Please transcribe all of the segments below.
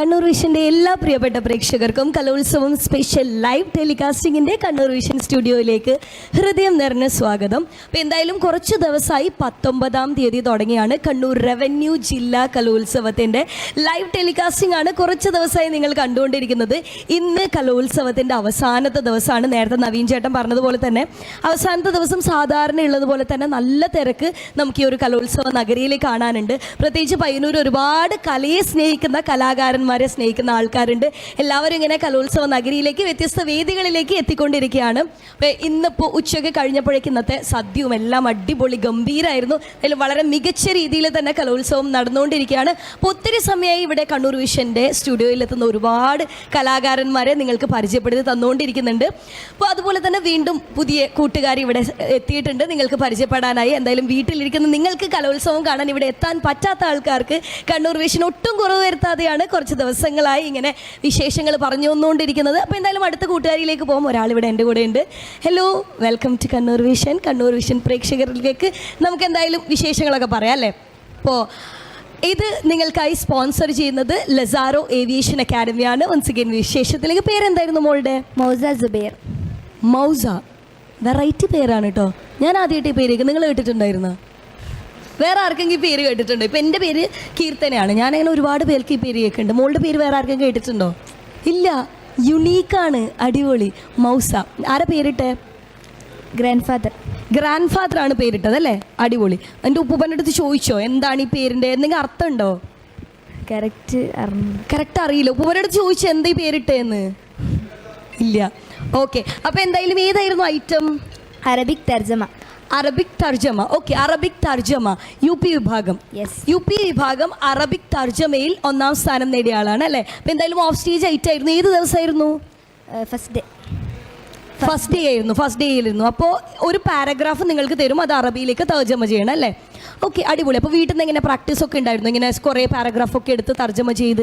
കണ്ണൂർ വിഷന്റെ എല്ലാ പ്രിയപ്പെട്ട പ്രേക്ഷകർക്കും കലോത്സവം സ്പെഷ്യൽ ലൈവ് ടെലികാസ്റ്റിംഗിന്റെ കണ്ണൂർ വിഷൻ സ്റ്റുഡിയോയിലേക്ക് ഹൃദയം നിറഞ്ഞ സ്വാഗതം. അപ്പോൾ എന്തായാലും കുറച്ച് ദിവസമായി പത്തൊമ്പതാം തീയതി തുടങ്ങിയാണ് കണ്ണൂർ റവന്യൂ ജില്ലാ കലോത്സവത്തിന്റെ ലൈവ് ടെലികാസ്റ്റിംഗ് ആണ് കുറച്ച് ദിവസമായി നിങ്ങൾ കണ്ടുകൊണ്ടിരിക്കുന്നത്. ഇന്ന് കലോത്സവത്തിന്റെ അവസാനത്തെ ദിവസമാണ്. നേരത്തെ നവീൻ ചേട്ടൻ പറഞ്ഞതുപോലെ തന്നെ അവസാനത്തെ ദിവസം സാധാരണ ഉള്ളതുപോലെ തന്നെ നല്ല തിരക്ക് നമുക്ക് ഈ ഒരു കലോത്സവ നഗരിയിൽ കാണാനുണ്ട്. പ്രത്യേകിച്ച് പയ്യന്നൂർ ഒരുപാട് കലയെ സ്നേഹിക്കുന്ന കലാകാരന്മാരെ സ്നേഹിക്കുന്ന ആൾക്കാരുണ്ട്. എല്ലാവരും ഇങ്ങനെ കലോത്സവ നഗരിയിലേക്ക് വ്യത്യസ്ത വേദികളിലേക്ക് എത്തിക്കൊണ്ടിരിക്കുകയാണ്. അപ്പോൾ ഇന്നിപ്പോൾ ഉച്ചയ്ക്ക് കഴിഞ്ഞപ്പോഴേക്ക് ഇന്നത്തെ സദ്യയും എല്ലാം അടിപൊളി ഗംഭീരമായിരുന്നു അതിൽ വളരെ മികച്ച രീതിയിൽ തന്നെ കലോത്സവം നടന്നുകൊണ്ടിരിക്കുകയാണ്. അപ്പോൾ ഒത്തിരി സമയമായി ഇവിടെ കണ്ണൂർ വിഷന്റെ സ്റ്റുഡിയോയിൽ എത്തുന്ന ഒരുപാട് കലാകാരന്മാരെ നിങ്ങൾക്ക് പരിചയപ്പെടുത്തി തന്നുകൊണ്ടിരിക്കുന്നുണ്ട്. അപ്പോൾ അതുപോലെ തന്നെ വീണ്ടും പുതിയ കൂട്ടുകാർ ഇവിടെ എത്തിയിട്ടുണ്ട്. നിങ്ങൾക്ക് പരിചയപ്പെടാനായി എന്തായാലും വീട്ടിലിരിക്കുന്ന നിങ്ങൾക്ക് കലോത്സവം കാണാൻ ഇവിടെ എത്താൻ പറ്റാത്ത ആൾക്കാർക്ക് കണ്ണൂർ വിഷൻ ഒട്ടും കുറവ് വരുത്താതെയാണ് കുറച്ച് ദിവസങ്ങളായി ഇങ്ങനെ വിശേഷങ്ങൾ പറഞ്ഞു വന്നുകൊണ്ടിരിക്കുന്നത്. അപ്പോൾ എന്തായാലും അടുത്ത കൂട്ടുകാരിയിലേക്ക് പോകും. ഒരാൾ ഇവിടെ എന്റെ കൂടെ ഉണ്ട്. Hello welcome to Kannur vision Kannur vision പ്രേക്ഷകരിലേക്ക് നമുക്ക് എന്തായാലും വിശേഷങ്ങളൊക്കെ പറയാം അല്ലേ? അപ്പോൾ ഇത് നിങ്ങൾക്കായി സ്പോൺസർ ചെയ്യുന്നത് ലസാറോ ഏവിയേഷൻ അക്കാദമിയാണ് വൺസ് അഗൈൻ വിശേഷത്തിലേക്ക് പേരെന്തായിരുന്നു മോളുടെ? Mozah Jubair Mozah. വെറൈറ്റി പേരാണ് കേട്ടോ. ഞാൻ ആദ്യമായിട്ട് ഈ പേരേക്ക്. നിങ്ങൾ കേട്ടിട്ടുണ്ടായിരുന്നോ? വേറെ ആർക്കെങ്കിലും പേര് കേട്ടിട്ടുണ്ടോ? ഇപ്പം എന്റെ പേര് കീർത്തനയാണ്. ഞാനങ്ങനെ ഒരുപാട് പേർക്ക് ഈ പേര് കേൾക്കുന്നുണ്ട്. മോളുടെ പേര് വേറെ ആർക്കും കേട്ടിട്ടുണ്ടോ? ഇല്ല. യുണീക്കാണ്. അടിപൊളി. മൗസ. ആരാ പേരിട്ടെ? ഗ്രാൻഡ് ഫാദർ ഗ്രാൻഡ് ഫാദർ ആണ് പേരിട്ടത് അല്ലേ? അടിപൊളി. എന്റെ ഉപ്പൂപ്പന്റെ അടുത്ത് ചോദിച്ചോ എന്താണ് ഈ പേരിന്റെ? എന്തെങ്കിലും അർത്ഥമുണ്ടോ? കറക്റ്റ് അറിഞ്ഞു കറക്റ്റ് അറിയില്ല. ഉപ്പൂപ്പന്റെ അടുത്ത് ചോദിച്ചു എന്താ ഈ പേരിട്ടേന്ന്? ഇല്ല. ഓക്കെ അപ്പോൾ എന്തായാലും ഏതായിരുന്നു ഐറ്റം അറബിക് തർജമ അറബിക് തർജമ ഓക്കെ അറബിക് തർജമ യു പി വിഭാഗം. യു പി വിഭാഗം അറബിക് തർജമയിൽ ഒന്നാം സ്ഥാനം നേടിയ ആളാണ് അല്ലേ? അപ്പം എന്തായാലും ഓഫ് സ്റ്റേജ് ഐറ്റ് ആയിരുന്നു. ഏത് ദിവസമായിരുന്നു ഫസ്റ്റ് ഡേ ഫസ്റ്റ് ഡേ ആയിരുന്നു ഫസ്റ്റ് ഡേയിലിരുന്നു അപ്പോൾ ഒരു പാരഗ്രാഫ് നിങ്ങൾക്ക് തരും അത് അറബിയിലേക്ക് തർജമ ചെയ്യണം അല്ലേ? ഓക്കെ അടിപൊളി. അപ്പോൾ വീട്ടിൽ നിന്ന് ഇങ്ങനെ പ്രാക്ടീസ് ഒക്കെ ഉണ്ടായിരുന്നു. ഇങ്ങനെ കുറേ പാരഗ്രാഫ് ഒക്കെ എടുത്ത് തർജമ ചെയ്ത്.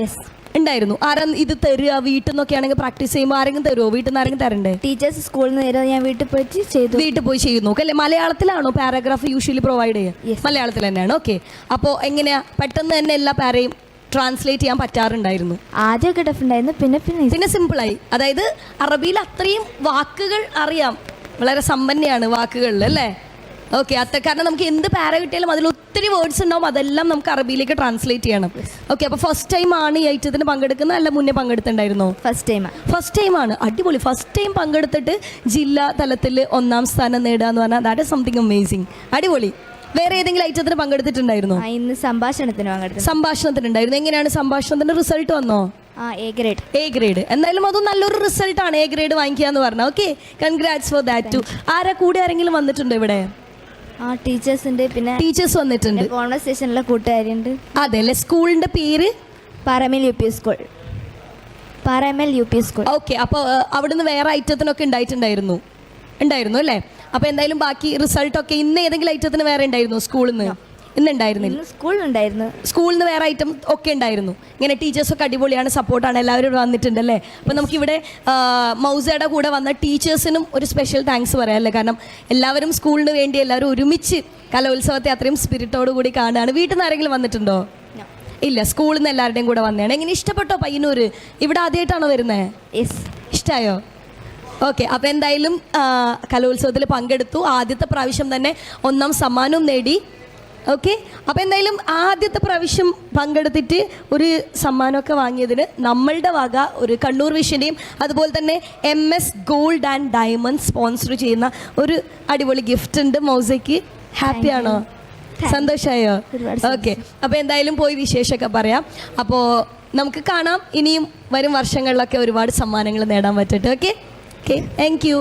യെസ് ഉണ്ടായിരുന്നു. ആരാ ഇത് തരുക? വീട്ടിൽ നിന്നൊക്കെ ആണെങ്കിൽ പ്രാക്ടീസ് ചെയ്യുമ്പോൾ ആരെങ്കിലും തരുമോ വീട്ടിൽ നിന്ന് ആരെങ്കിലും തരണ്ടേ? ടീച്ചേഴ്സ് സ്കൂളിൽ നിന്ന് നേരെ ഞാൻ വീട്ടിൽ പോയി ചെയ്തു. വീട്ടിൽ പോയി ചെയ്തു നോക്ക് അല്ലേ? മലയാളത്തിലാണോ പാരാഗ്രാഫ് യൂഷ്വലി പ്രൊവൈഡ്. ചെയ്യുക? മലയാളത്തിൽ തന്നെയാണ്. ഓക്കെ. അപ്പോൾ എങ്ങനെയാ? പെട്ടെന്ന് തന്നെ എല്ലാ പാരയും ട്രാൻസ്ലേറ്റ് ചെയ്യാൻ പറ്റാറുണ്ടായിരുന്നു. ആദ്യമൊക്കെ ടഫ് ഉണ്ടായിരുന്നു. പിന്നെ പിന്നെ പിന്നെ സിമ്പിളായി അതായത് അറബിയിൽ അത്രയും വാക്കുകൾ അറിയാം. വളരെ സമ്പന്നയാണ് വാക്കുകളിൽ അല്ലേ? ഓക്കെ അത്ര കാരണം നമുക്ക് എന്ത് പാര കിട്ടിയാലും അതിൽ ഒത്തിരി വേർഡ്സ് ഉണ്ടാവും. അതെല്ലാം നമുക്ക് അറബിയിലേക്ക് ട്രാൻസ്ലേറ്റ് ചെയ്യണം. ഓക്കെ അപ്പൊ ഫസ്റ്റ് ടൈം ആണ് ഈ ഐറ്റത്തിന് പങ്കെടുക്കുന്നത് അല്ല മുന്നേ പങ്കെടുത്തിണ്ടായിരുന്നോ ഫസ്റ്റ് ടൈം ഫസ്റ്റ് ടൈം ആണ്. അടിപൊളി. ഫസ്റ്റ് ടൈം പങ്കെടുത്തിട്ട് ജില്ലാ തലത്തിൽ ഒന്നാം സ്ഥാനം നേടുക എന്ന് പറഞ്ഞാൽ ദാറ്റ് ഇസ് സംതിങ് അമേസിങ് അടിപൊളി. വേറെ ഏതെങ്കിലും ഐറ്റത്തിന് പങ്കെടുത്തിട്ടുണ്ടായിരുന്നോ? ഇന്ന് സംഭാഷണത്തിന് പങ്കെടുത്തു സംഭാഷണത്തിനുണ്ടായിരുന്നു. എങ്ങനെയാണ് സംഭാഷണത്തിന്റെ റിസൾട്ട് വന്നോ? എ ഗ്രേഡ് എ ഗ്രേഡ് എന്തായാലും അതും നല്ലൊരു റിസൾട്ടാണ് എ ഗ്രേഡ് വാങ്ങിക്കുക എന്ന് പറഞ്ഞാൽ. Okay congrats for that too ആരാ കൂടെ ആരെങ്കിലും വന്നിട്ടുണ്ടോ ഇവിടെ? ആ ടീച്ചേഴ്സ് പിന്നെ ടീച്ചേഴ്സ് വന്നിട്ടുണ്ട്. കോൺവെർസേഷനിലെ കൂട്ടുകാരുണ്ട് അതെ അല്ലേ സ്കൂളിന്റെ പേര്? Paramel U P school. Paramel U P school. Okay അപ്പോൾ അവിടുന്ന് വേറെ ഐറ്റത്തിനൊക്കെ ഉണ്ടായിട്ടുണ്ടായിരുന്നു. ഉണ്ടായിരുന്നു അല്ലേ? അപ്പോൾ എന്തായാലും ബാക്കി റിസൾട്ടൊക്കെ ഇന്ന് ഏതെങ്കിലും ഐറ്റത്തിന് വേറെ ഉണ്ടായിരുന്നു സ്കൂളിൽ നിന്ന് ഇന്ന് ഉണ്ടായിരുന്നില്ല ഇന്ന് സ്കൂളിലുണ്ടായിരുന്നു സ്കൂളിൽ നിന്ന് വേറെ ഐറ്റം ഒക്കെ ഉണ്ടായിരുന്നു. ഇങ്ങനെ ടീച്ചേഴ്സൊക്കെ അടിപൊളിയാണ് സപ്പോർട്ടാണ് എല്ലാവരും ഇവിടെ വന്നിട്ടുണ്ടല്ലേ അപ്പോൾ നമുക്കിവിടെ മൗസയുടെ കൂടെ വന്ന ടീച്ചേഴ്സിനും ഒരു സ്പെഷ്യൽ താങ്ക്സ് പറയാം അല്ലേ? കാരണം എല്ലാവരും സ്കൂളിന് വേണ്ടി എല്ലാവരും ഒരുമിച്ച് കലോത്സവത്തെ അത്രയും സ്പിരിറ്റോട് കൂടി കാണുകയാണ്. വീട്ടിൽ നിന്ന് ആരെങ്കിലും വന്നിട്ടുണ്ടോ? ഇല്ല സ്കൂളിൽ നിന്ന് എല്ലാവരുടെയും കൂടെ വന്നതാണ്. എങ്ങനെ ഇഷ്ടപ്പെട്ടോ പയ്യന്നൂർ ഇവിടെ ആദ്യമായിട്ടാണോ വരുന്നത് ഇഷ്ടമായോ ഓക്കെ അപ്പോൾ എന്തായാലും കലോത്സവത്തിൽ പങ്കെടുത്തു. ആദ്യത്തെ പ്രാവശ്യം തന്നെ ഒന്നാം സമ്മാനവും നേടി. ഓക്കെ അപ്പോൾ എന്തായാലും ആദ്യത്തെ പ്രാവശ്യം പങ്കെടുത്തിട്ട് ഒരു സമ്മാനമൊക്കെ വാങ്ങിയതിന് നമ്മളുടെ വക ഒരു കണ്ണൂർ വിഷന്റെയും അതുപോലെ തന്നെ M S gold and diamond sponsor ചെയ്യുന്ന ഒരു അടിപൊളി ഗിഫ്റ്റ് ഉണ്ട്. മൗസയ്ക്ക് ഹാപ്പി ആണോ? സന്തോഷമായോ ഓക്കെ അപ്പോൾ എന്തായാലും പോയി വിശേഷമൊക്കെ പറയാം. അപ്പോൾ നമുക്ക് കാണാം. ഇനിയും വരും വർഷങ്ങളിലൊക്കെ ഒരുപാട് സമ്മാനങ്ങൾ നേടാൻ പറ്റട്ടെ. Okay okay thank you